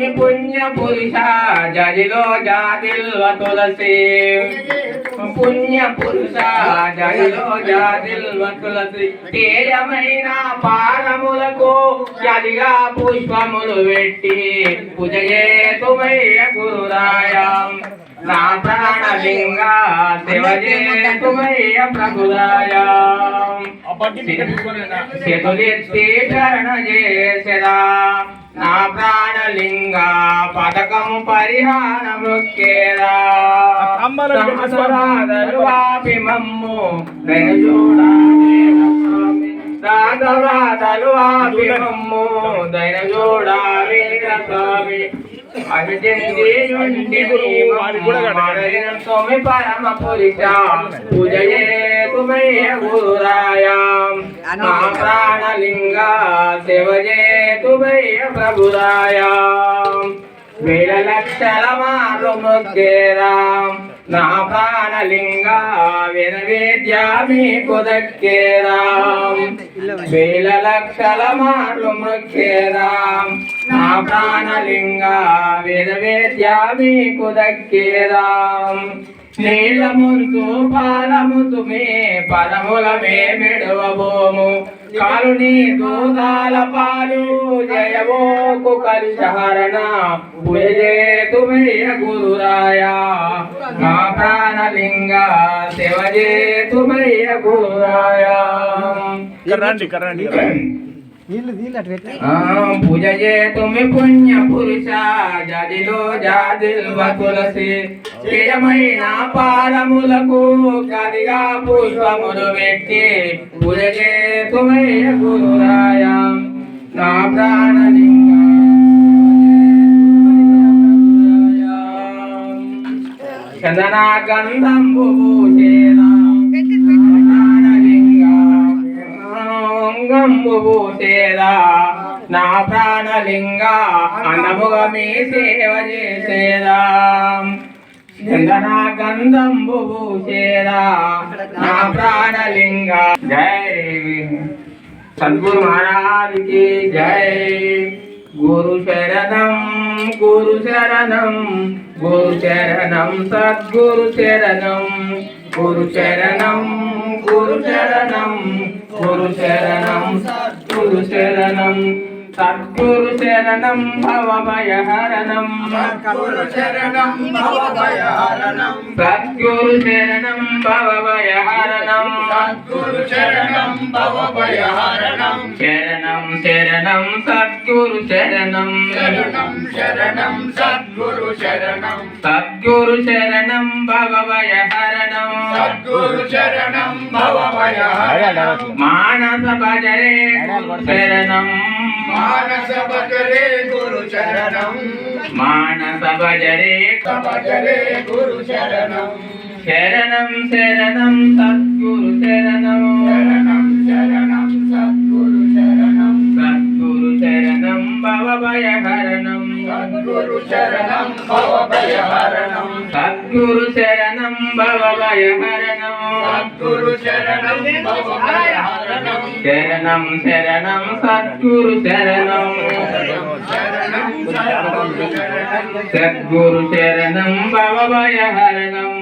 తుమి పుణ్య పురుష జడిలో జాతిల్వ తులసి పుణ్య పురుష జడిలో జాతిల్వ తులసి తేజమైన పాదములకు యదిగా పుష్పములు పెట్టి పూజ చేతుమయ్య గురురాయం. నా ప్రాణలింగ శివ చేతుమయ్య ప్రభురాయ చేతులెత్తి శరణ చేసెదా? నా ప్రాణలింగ పథకం పరిహార సంవత్సరాదలు వాపి మమ్ము రాధరాధలు వాపి మమ్ము దైన చూడాలి స్వామి పరమ పురుష పూజయే గురురాయాం. ప్రాణలింగా శివజే తుమయ్య ప్రభురాయాం. వేల లక్షల మారు ముగ్గేరాం నా ప్రాణలింగ వినవేద్యా మీకు దక్కేరాం వేల లక్షల మార్లు మృక్కేరాం నా ప్రాణలింగ వినవేద్యా మీకు దక్కేరాం నీలముంతు పాలముతు మే పదముల మే మెడవబోము. కాలు నీ దూదాల పాలు జయవోకు కలిశహరణ పూజేతుమయ్య గురురాయ. నా ప్రాణలింగ శివజే శివజేతుమయ్య గురురాయ. రండి రండి ఆ, పూజ చేతుమి పుణ్య పురుష జదిలో జాదిల్వ తులసి. ప్రియమైన పాదములకు కదిగా పుష్పములు పెట్టి పూజ చే తుమి గురురాయ. నా ప్రాణలింగ చందనా గంధంబు పూజేనా గంబు పూసేదా? నా ప్రాణలింగా అన్నముగ మీ సేవ చేసేదా? చందన గంధంబు పూసేదా? నా ప్రాణలింగా జై సద్గురు మహారాజుకి జై. గురు శరణం గురు శరణం గురు శరణం సద్గురు శరణం. గురు శరణం గురు శరణం గురు శరణం సద్గురు శరణం సద్గురు శరణం భవభయహరణం. గురు శరణం భవభయహరణం. సద్గురు శరణం భవభయహరణం. గురు శరణం భవభయహరణం. శరణం శరణం సద్గురు శరణం శరణం శరణం సద్గురు శరణం సద్గురు శరణం భవభయహరణం. సద్గురు శరణం భవభయహరణం. మానస భజరే శరణం. మానస భజరే గురు శరణం. మానస భజరే భజరే గురు శరణం. శరణం శరణం సద్గురు శరణం శరణం. భవభయహరణం సద్గురు శరణం భవభయహరణం సద్గురు శరణం భవభయహరణం శరణం శరణం సద్గురు శరణం. శరణం సద్గురు శరణం భవభయహరణం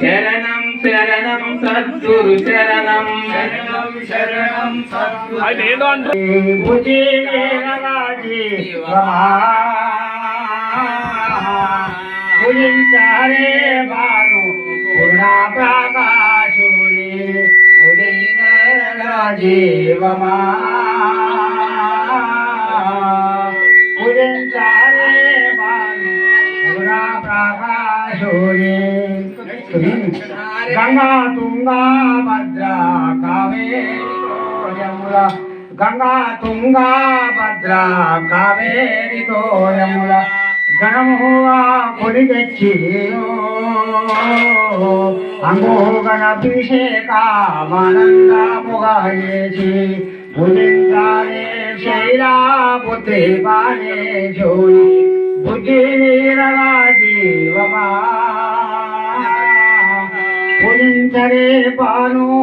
శరణం శరణం సద్గురు శరణం. శరణం శరణం సద్గురు ఆయన ఏదో అంటూ భుజే వీరరాజీ భుజించారే బాను పూర్ణ ప్రకాశుని ఉదయన జీవమా పూజించారే బాను పూర్ణ ప్రకాశుని గంగా తుంగా భద్ర కావేరి యముల గంగా తుంగా భద్ర కావేరి తోయముల గణముగా కొడి తెచ్చి అంగోగణభిషేకామానందముగా చేసి భుజించాలే శైలా బుద్ధి బాణే జోయి బుద్ధి వీరగా జీవమా. పాను